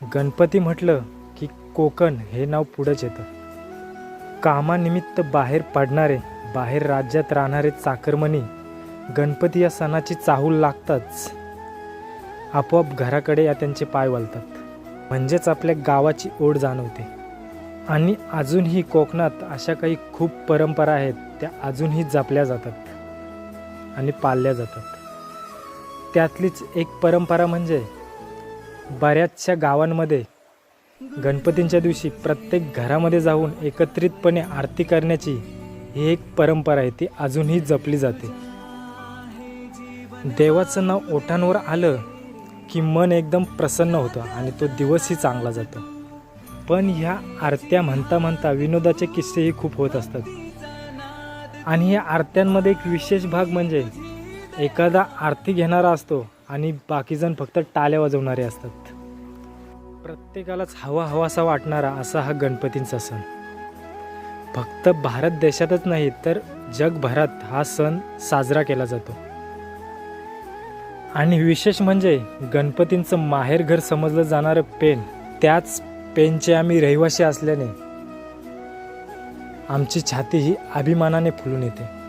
गणपती म्हटलं की कोकण हे नाव पुढंच येतं. कामानिमित्त बाहेर पडणारे बाहेर राज्यात राहणारे चाकरमणी गणपती या सणाची चाहूल लागताच आपोआप घराकडे या त्यांचे पाय वलतात म्हणजेच आपल्या गावाची ओढ जाणवते. आणि अजूनही कोकणात अशा काही खूप परंपरा आहेत त्या अजूनही जपल्या जातात आणि पाळल्या जातात. त्यातलीच एक परंपरा म्हणजे बऱ्याचशा गावांमध्ये गणपतींच्या दिवशी प्रत्येक घरामध्ये जाऊन एकत्रितपणे आरती करण्याची ही एक परंपरा आहे ती अजूनही जपली जाते. देवाचं नाव ओठांवर आलं की मन एकदम प्रसन्न होतं आणि तो दिवसही चांगला जातो. पण ह्या आरत्या म्हणता म्हणता विनोदाचे किस्सेही खूप होत असतात. आणि या आरत्यांमध्ये एक विशेष भाग म्हणजे एखादा आरती घेणारा असतो आणि बाकीजण फक्त टाल्या वाजवणारे असतात. प्रत्येकालाच हवा हवासा वाटणारा असा हा गणपतींचा सण. फक्त भारत देशातच नाही तर जगभरात हा सण साजरा केला जातो. आणि विशेष म्हणजे गणपतींचं माहेरघर समजलं जाणारं पेन त्याच पेनचे आम्ही रहिवासी असल्याने आमची छाती ही अभिमानाने फुलून येते.